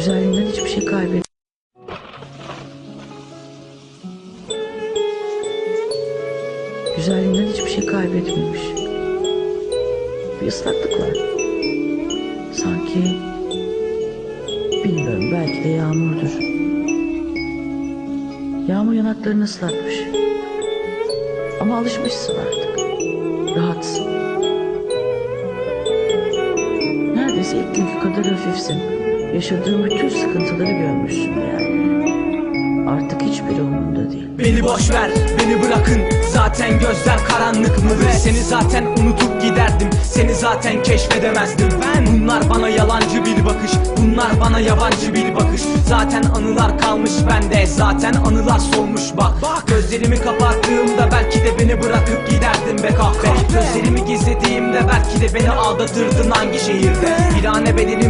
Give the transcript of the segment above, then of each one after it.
Güzelliğinden hiçbir şey kaybet. Güzelliğinden hiçbir şey kaybetmemiş. Bir ıslaklık var. Sanki bilmiyorum belki de yağmurdur. Yağmur yanaklarını ıslatmış. Ama alışmışsın artık. Rahatsın. Neredeyse ilk günkü kadar hafifsin. Yaşadığın bütün sıkıntıları görmüşsün yani. Artık hiçbiri umurunda değil. Beni boş ver, beni bırakın. Zaten gözler karanlık mıdır? Seni zaten unutup giderdim. Seni zaten keşfedemezdim. Ben Bunlar bana yalancı bir bakış. Bunlar bana yabancı bir bakış. Zaten anılar kalmış bende. Zaten anılar solmuş bak. Bak. Gözlerimi kapattığımda belki de beni bırakıp giderdin be kahve Gözlerimi gizlediğimde belki de beni aldatırdın hangi şehirde? Virane bedenim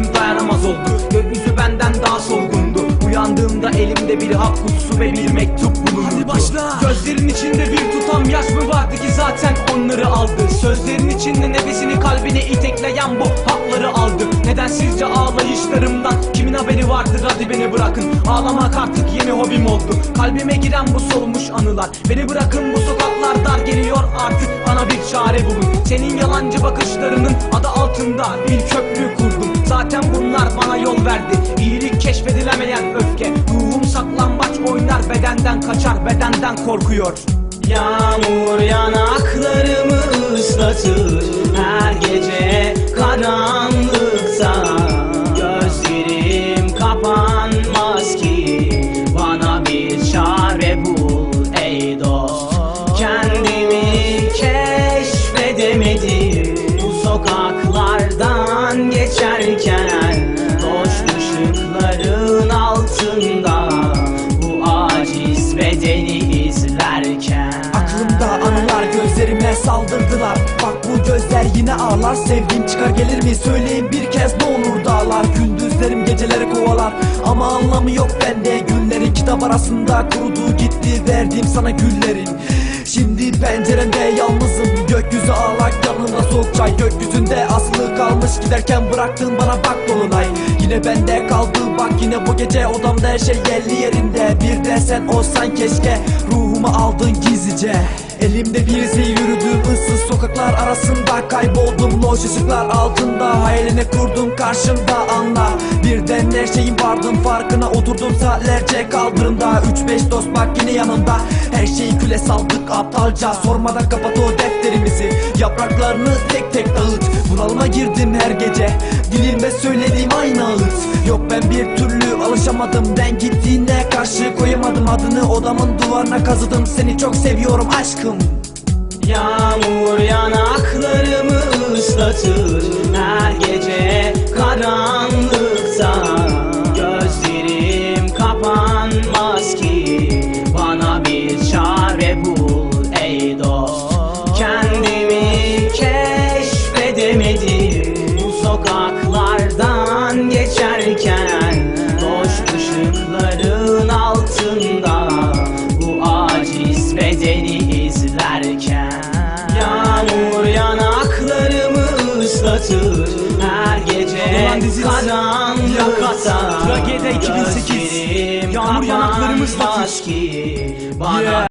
Elimde bir hap kutusu ve bir mektup bulundu. Hadi başla. Gözlerin içinde bir tutam yaş mı vardı ki zaten onları aldı? Sözlerin içinde nefesini kalbine itekleyen bu hapları aldı. Nedensizce ağlayışlarımdan kimin haberi vardır? Hadi beni bırakın. Ağlamak artık yeni hobim oldu. Kalbime giren bu solmuş anılar. Beni bırakın bu sokaklar dar geliyor artık bana bir çare bulun. Senin yalancı bakışlarının adı altında bir köprü kurdum. Zaten bunlar bana yol verdi. İyilik keşfedilemeyen öfke. Ruhum saklambaç oynar bedenden kaçar bedenden korkuyor. Yağmur yanaklarımı ıslatır gözlerime saldırdılar. Bak bu gözler yine ağlar Sevdiğim çıkar gelir mi? Söyleyin bir kez ne olur dağlar Gündüzlerim geceleri kovalar. Ama anlamı yok bende Günlerin kitap arasında kurudu gitti Verdiğim sana güllerin. Şimdi penceremde yalnızım Gökyüzü ağlak yanında soğuk çay Gökyüzünde asılı kalmış. Giderken bıraktın bana bak dolunay. Yine bende kaldı bak yine bu gece odamda her şey yerli yerinde. Bir de sen olsan keşke ruhumu aldın gizlice Elimde bir zil yürüdüm ıssız sokaklar arasında Kayboldum. Loş ışıklar altında Hayalini kurdum karşımda anla. Birden her şeyin vardım farkına Oturdum saatlerce kaldırımda. Üç beş dost bak yine yanımda Her şeyi küle saldık aptalca. Sormadan kapat o defterimizi Yapraklarını tek tek dağıt. Bunalıma girdim her gece Dilimde söylediğim aynı ağıt. Yok ben bir türlü alışamadım Ben gittiğinde karşı koyamadım Adını odamın duvarına kazıdım. Seni çok seviyorum aşkım. Yağmur yanaklarımı ıslatır Her gece karanlıkta ıslatır Her gece karanlıkta Tragedi 2008. Gözlerim Yağmur yanaklarımı ıslatır. kapanmaz ki Bana